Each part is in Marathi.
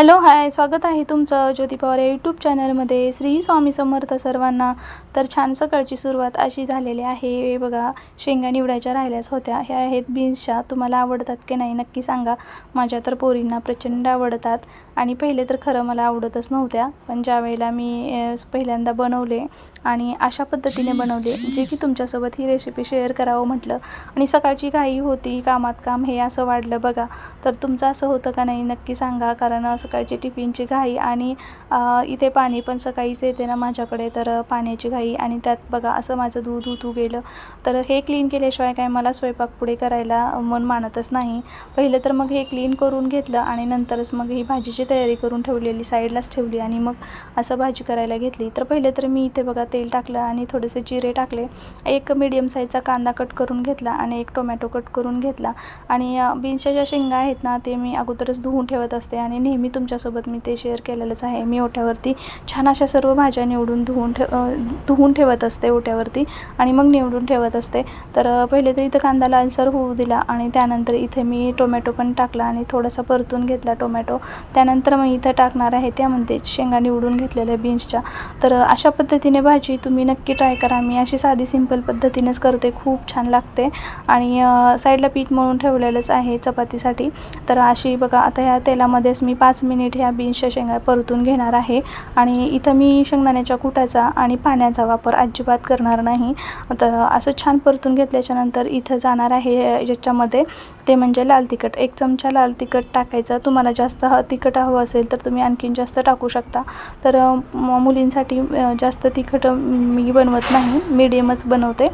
हॅलो हाय स्वागत आहे तुमचं ज्योती पवार या यूट्यूब चॅनलमध्ये श्री स्वामी समर्थ सर्वांना तर छान सकाळची सुरुवात अशी झालेली आहे. हे बघा शेंगा निवडायच्या राहिल्याच होत्या. ह्या आहेत बीन्सच्या तुम्हाला आवडतात की नाही नक्की सांगा. माझ्या तर पोरींना प्रचंड आवडतात. आणि पहिले तर खरं मला आवडतच नव्हत्या. पण ज्यावेळेला मी पहिल्यांदा बनवले आणि अशा पद्धतीने बनवले जे की तुमच्यासोबत ही रेसिपी शेअर करावं म्हटलं. आणि सकाळची घाई होती कामात काम हे असं वाढलं बघा. तर तुमचं असं होतं का नाही नक्की सांगा. कारण असं सकाळची टिफिनची घाई आणि इथे पाणी पण सकाळीच येते ना माझ्याकडे तर पाण्याची घाई आणि त्यात बघा असं माझं दूध उतू गेलं. तर हे क्लीन केल्याशिवाय काय मला स्वयंपाक पुढे करायला मन मानतच नाही. पहिलं तर मग हे क्लीन करून घेतलं आणि नंतरच मग ही भाजीची तयारी करून ठेवलेली साईडलाच ठेवली आणि मग असं भाजी करायला घेतली. तर पहिले तर मी इथे बघा तेल टाकलं आणि थोडेसे जिरे टाकले. एक मिडियम साईजचा कांदा कट करून घेतला आणि एक टोमॅटो कट करून घेतला. आणि बीन्सच्या ज्या शेंगा आहेत ना ते मी अगोदरच धुवून ठेवत असते आणि नेहमी तुमच्यासोबत मी ते शेअर केलेलंच आहे. मी ओट्यावरती छान अशा सर्व भाज्या निवडून धुवून ठेव धुवून ठेवत असते ओट्यावरती आणि मग निवडून ठेवत असते. तर पहिले तर इथं कांदा लालसर होऊ दिला आणि त्यानंतर इथे मी टोमॅटो पण टाकला आणि थोडासा परतून घेतला टोमॅटो. त्यानंतर मग इथं टाकणार आहे त्यामध्ये शेंगा निवडून घेतलेल्या बीन्सच्या तर अशा पद्धतीने भाजी तुम्ही नक्की ट्राय करा. मी अशी साधी सिंपल पद्धतीनेच करते. खूप छान लागते. आणि साईडला पीठ मळून ठेवलेलंच आहे चपातीसाठी. तर अशी बघा आता ह्या तेलामध्येच मी पाच मिनिट ह्या बीन्सच्या शेंगा परतून घेणार आहे. आणि इथं मी शेंगदाण्याच्या कुटाचा आणि पाण्याचा वापर अजिबात करणार नाही. तर असं छान परतून घेतल्याच्या नंतर इथं जाणार आहे याच्यामध्ये. ते म्हणजे लाल तिखट. एक चमचा लाल तिखट टाकायचं. तुम्हाला जास्त ह तिखट हवं असेल तर तुम्ही आणखीन जास्त टाकू शकता. तर मुलींसाठी जास्त तिखट मी बनवत नाही. मीडियमच बनवते.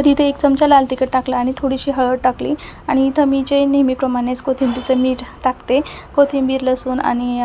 तर इथे एक चमचा लाल तिखट टाकला आणि थोडीशी हळद टाकली. आणि इथं मी जे नेहमीप्रमाणेच कोथिंबीरचं मीठ टाकते. कोथिंबीर लसूण आणि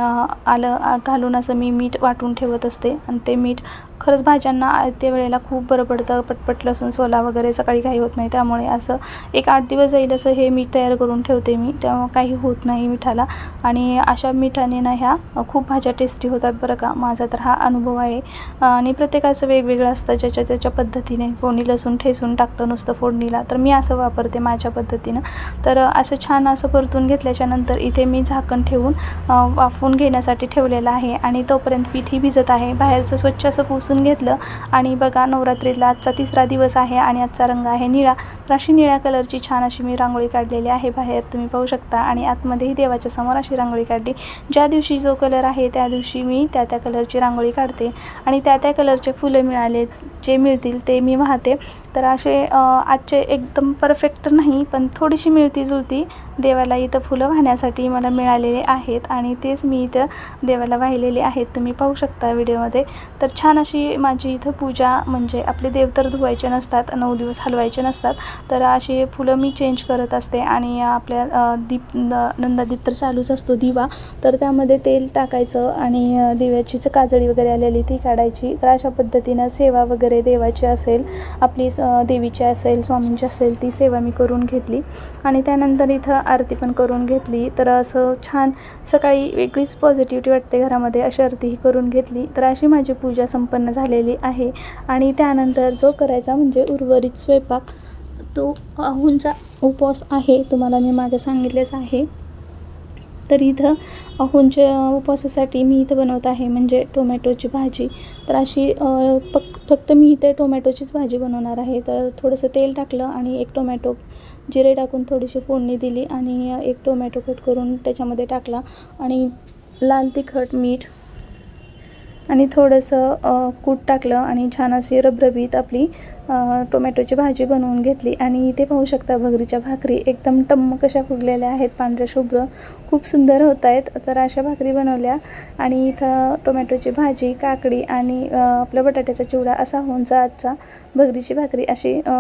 आलं घालून असं मी मीठ वाटून ठेवत असते. आणि ते मीठ खरंच भाज्यांना त्या वेळेला खूप बरं पडतं पटपट लसूण सोला वगैरे सकाळी काही होत नाही. त्यामुळे असं एक आठ दिवस जाईल असं हे मीठ तयार करून ठेवते मी. तेव्हा काही होत नाही मिठाला. आणि अशा मिठाने ना ह्या खूप भाज्या टेस्टी होतात बरं का. माझा तर हा अनुभव आहे. आणि प्रत्येकाचं वेगवेगळं असतं. ज्याच्या त्याच्या पद्धतीने कोणी लसूण ठेसून टाकतं नुसतं फोडणीला तर मी असं वापरते माझ्या पद्धतीनं. तर असं छान असं परतून घेतल्याच्या नंतर इथे मी झाकण ठेवून वाफून वाफवून घेण्यासाठी ठेवलेलं आहे. आणि तोपर्यंत पीठही भिजत आहे. बाहेरचं स्वच्छ असं पुसून घेतलं. आणि बघा नवरात्रीतला आजचा तिसरा दिवस आहे आणि आजचा रंग आहे निळा. तर अशी निळ्या कलरची छान अशी मी रांगोळी काढलेली आहे बाहेर तुम्ही पाहू शकता. आणि आतमध्येही देवाच्या समोर अशी रांगोळी काढली. ज्या दिवशी जो कलर आहे त्या दिवशी मी त्या त्या कलरची रांगोळी काढते. आणि त्या त्या कलरचे फुलं मिळाले जे मिळतील ते मी वाहते. तर असे आजचे एकदम परफेक्ट नाही पण थोडीशी मिळती जुळती देवाला इथं फुलं वाहण्यासाठी मला मिळालेले आहेत आणि तेच मी इथं देवाला वाहिलेले आहेत. तुम्ही पाहू शकता व्हिडिओमध्ये. तर छान अशी माझी इथं पूजा म्हणजे आपले देव तर धुवायचे नसतात नऊ दिवस हलवायचे नसतात तर अशी फुलं मी चेंज करत असते आणि आपल्या दीप न- नंदादीप तर चालूच असतो दिवा तर त्यामध्ये तेल टाकायचं आणि दिव्याची काजळी वगैरे आलेली ती काढायची. तर अशा पद्धतीनं सेवा वगैरे देवाची असेल आपली देवीची असेल स्वामींची असेल ती सेवा मी करून घेतली. आणि त्यानंतर इथं आरती पण करून घेतली. तर असं छान सकाळी वेगळीच पॉझिटिव्हिटी वाटते घरामध्ये अशी आरतीही करून घेतली. तर अशी माझी पूजा संपन्न झालेली आहे. आणि त्यानंतर जो करायचा म्हणजे उर्वरित स्वयंपाक तो अहूंचा उपवास आहे तुम्हाला मी मागे सांगितलेच आहे. तर इथं अहोंच्या उपवासासाठी मी इथं बनवत आहे म्हणजे टोमॅटोची भाजी. तर अशी अ, फक फक्त मी इथे टोमॅटोचीच भाजी बनवणार आहे. तर थोडंसं तेल टाकलं आणि एक टोमॅटो जिरे टाकून थोडीशी फोडणी दिली आणि एक टोमॅटो कट करून त्याच्यामध्ये टाकला. आणि लाल तिखट मीठ आणि थोडंसं कूट टाकलं आणि छान अशी रबरबीत आपली टोमॅटोची भाजी बनवून घेतली. आणि इथे पाहू शकता भगरीच्या भाकरी एकदम टम्म कशा फुगलेल्या आहेत. पांढऱ्या शुभ्र खूप सुंदर होत आहेत तर अशा भाकरी बनवल्या आणि इथं टोमॅटोची भाजी काकडी आणि आपल्या बटाट्याचा चिवडा असा होऊनचा आजचा भगरीची भाकरी अशी अ,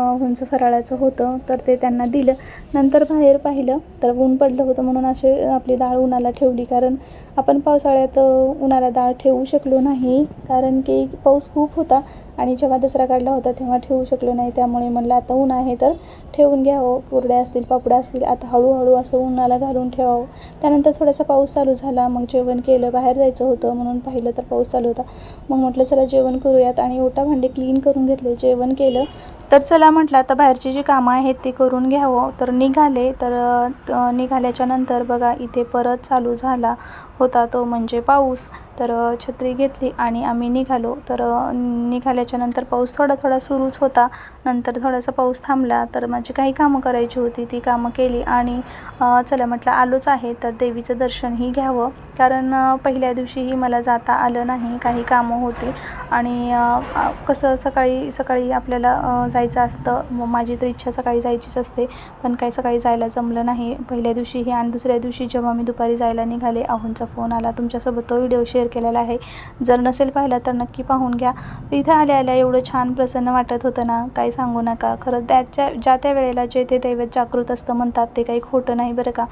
फराळाचं होतं. तर ते त्यांना दिलं. नंतर बाहेर पाहिलं तर ऊन पडलं होतं म्हणून असे आपली डाळ उन्हाला ठेवली. कारण आपण पावसाळ्यात उन्हाला डाळ ठेवू शकलो नाही. कारण की पाऊस खूप होता आणि जेव्हा दसरा काढला होता तेव्हा ठेवू ठेवू शकलो नाही. त्यामुळे म्हणलं आता ऊन आहे तर ठेवून घ्यावं. कुरड्या असतील पापड्या असतील आता हळूहळू असं उन्हाला घालून ठेवावं. त्यानंतर थोडासा पाऊस चालू झाला. मग जेवण केलं बाहेर जायचं होतं. म्हणून पाहिलं तर पाऊस चालू होता. मग म्हटलं चला जेवण करूयात. आणि ओटा भांडे क्लीन करून घेतले. जेवण केलं तर चला म्हटलं आता बाहेरची जी कामं आहेत ती करून घ्यावं. तर निघाले. तर निघाल्याच्या नंतर बघा इथे परत चालू झाला होता तो म्हणजे पाऊस. तर छत्री घेतली आणि आम्ही निघालो. तर निघाल्याच्या नंतर पाऊस थोडा थोडा सुरूच होता. नंतर थोडासा पाऊस थांबला. तर माझी काही कामं करायची होती. ती कामं केली आणि चला म्हटलं आलोच आहे. तर देवीचं दर्शनही घ्यावं. कारण पहिल्या दिवशीही मला जाता आलं नाही. काही कामं होती. आणि कसं सकाळी सकाळी आपल्याला जायचं असतं. मग माझी तर इच्छा सकाळी जायचीच असते. पण काही सकाळी जायला जमलं नाही. पहिल्या दिवशीही आणि दुसऱ्या दिवशी जेव्हा मी दुपारी जायला निघाले आहोंचा फोन आला. तुमच्यासोबत तो व्हिडिओ शेअर केलेला आहे. जर नसेल पाहिला तर नक्की पाहून घ्या. इथं आल्या आल्या एवढं छान प्रसन्न वाटत होतं ना? काही सांगू नका. खरं त्याच्या ज्या त्या वेळेला जे ते दैवत जागृत असतं म्हणतात ते काही खोटं नाही बरं का?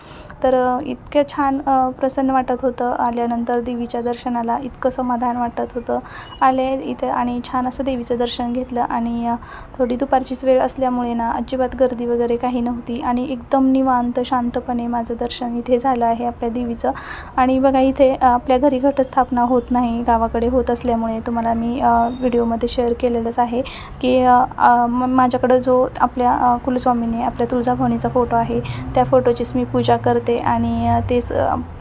तर इतकं छान प्रसन्न वाटत होतं. आल्यानंतर देवीच्या दर्शनाला इतकं समाधान वाटत होतं. आले इथे आणि छान असं देवीचं दर्शन घेतलं आणि थोडी दुपारचीच वेळ असल्यामुळे ना अजिबात गर्दी वगैरे काही नव्हती आणि एकदम निवांत शांतपणे माझं दर्शन इथे झालं आहे आपल्या देवीचं. आणि बघा इथे आपल्या घरी घटस्थापना होत नाही गावाकडे होत असल्यामुळे तुम्हाला मी व्हिडिओमध्ये शेअर केलेलंच आहे की माझ्याकडं जो आपल्या कुलस्वामीने आपल्या तुळजाभवानीचा फोटो आहे त्या फोटोचीच मी पूजा करते आणि तेच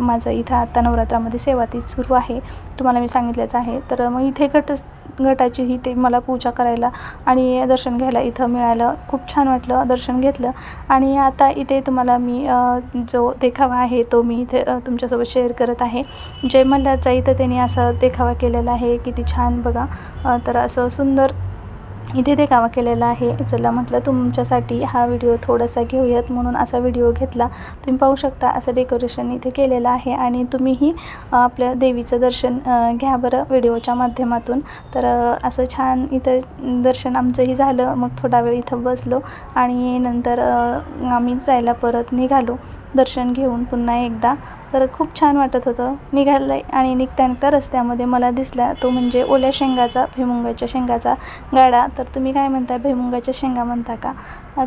माझं इथं आता नवरात्रामध्ये सेवा तीच सुरू आहे. तुम्हाला मी सांगितलंच आहे. तर मग इथे घट घटाची ही ते मला पूजा करायला आणि दर्शन घ्यायला इथं मिळालं. खूप छान वाटलं दर्शन घेतलं. आणि आता इथे तुम्हाला मी जो देखावा आहे तो मी इथे तुमच्यासोबत शेअर करत आहे. जय मल्हारचा इथं त्यांनी असा देखावा केलेला आहे किती छान बघा. तर असं सुंदर इथे ते कावा केलेलं आहे. चला म्हटलं तुमच्यासाठी हा व्हिडिओ थोडासा घेऊयात म्हणून असा व्हिडिओ घेतला. तुम्ही पाहू शकता असं डेकोरेशन इथे केलेलं आहे आणि तुम्हीही आपल्या देवीचं दर्शन घ्या बरं व्हिडिओच्या माध्यमातून. तर असं छान इथं दर्शन आमचंही झालं. मग थोडा वेळ इथं बसलो आणि नंतर आम्ही जायला परत निघालो. दर्शन घेऊन पुन्हा एकदा. तर खूप छान वाटत होतं. निघालं आणि निघता निघता रस्त्यामध्ये मला दिसला तो म्हणजे ओल्या शेंगाचा भुईमुंगाच्या शेंगाचा गाडा. तर तुम्ही काय म्हणता भुईमुंगाच्या शेंगा म्हणता का?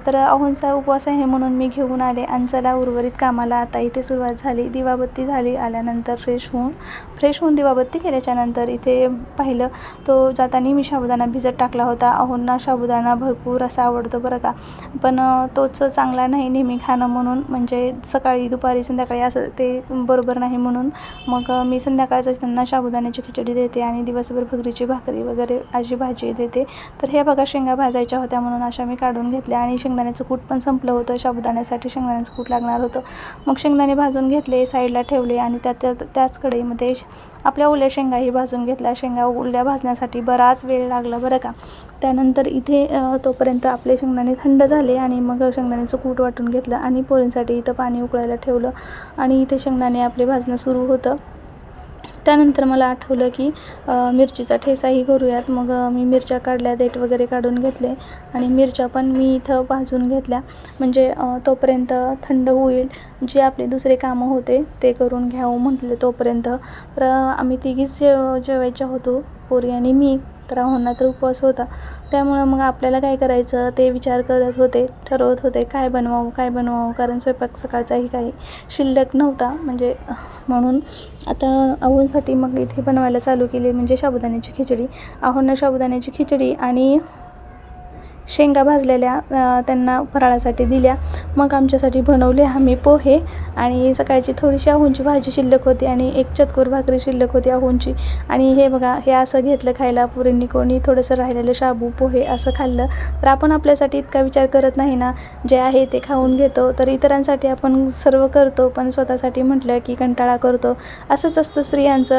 तर अहोंचा उपवास आहे म्हणून मी घेऊन आले आणि चला उर्वरित कामाला. आता इथे सुरुवात झाली दिवाबत्ती झाली आल्यानंतर फ्रेश होऊन फ्रेश होऊन दिवाबत्ती केल्याच्यानंतर इथे पाहिलं तो जाताना मी साबुदाणा भिजत टाकला होता. अहोंना साबुदाणा भरपूर असा आवडतो बरं का. पण तोच चांगला नाही नेहमी खाणं म्हणून. म्हणजे सकाळी दुपारी संध्याकाळी असं ते बरोबर नाही म्हणून. मग मी संध्याकाळचं त्यांना साबुदाण्याची खिचडी देते आणि दिवसभर भगरीची भाकरी वगैरे अशी भाजी देते. तर हे बघा शेंगा भाजायच्या होत्या म्हणून अशा मी काढून घेतल्या आणि शेंगदाण्याचं कूट पण संपलं होतं. साबुदाण्यासाठी शेंगदाण्याचं कूट लागणार होतं. मग शेंगदाणे भाजून घेतले साईडला ठेवले आणि त्या त्या त्याच कढईमध्ये श- आपल्या ओल्या शेंगाही भाजून घेतल्या. शेंगा ओल्या भाजण्यासाठी बराच वेळ लागला बरं का. त्यानंतर इथे तोपर्यंत आपले शेंगदाणे थंड झाले आणि मग शेंगदाण्याचं कूट वाटून घेतलं आणि पोळींसाठी इथं पाणी उकळायला ठेवलं आणि इथे शेंगदाणे आपले भाजणं सुरू होतं. त्यानंतर मला आठवलं की मिरचीचा ठेचाही करूयात. मग मी मिरच्या काढल्या देठ वगैरे काढून घेतले आणि मिरच्या पण मी इथं भाजून घेतल्या. म्हणजे तोपर्यंत थंड होईल जे आपले दुसरे कामं होते ते करून घ्यावं म्हटले तोपर्यंत. तर आम्ही तिघीच जेवायच्या होतो पोरी आणि मी. तर आहोंना तर उपवास होता. त्यामुळं मग आपल्याला काय करायचं? ते विचार करत होते ठरवत होते काय बनवावं काय बनवावं? कारण स्वयंपाक सकाळचाही काही शिल्लक नव्हता. म्हणजे म्हणून आता आहोंसाठी मग इथे बनवायला चालू केली. म्हणजे साबुदाण्याची खिचडी. आहोंना साबुदाण्याची खिचडी आणि शेंगा भाजलेल्या त्यांना फराळासाठी दिल्या. मग आमच्यासाठी बनवले आम्ही पोहे आणि सकाळची थोडीशी आहोंची भाजी शिल्लक होती आणि एक चतकोर भाकरी शिल्लक होती आहोंची. आणि हे बघा हे असं घेतलं खायला पुरींनी कोणी थोडंसं राहिलेलं शाबू पोहे असं खाल्लं. तर आपण आपल्यासाठी इतका विचार करत नाही ना जे आहे ते खाऊन घेतो. तर इतरांसाठी आपण सर्व करतो पण स्वतःसाठी म्हटलं की कंटाळा करतो. असंच असतं स्त्रियांचं.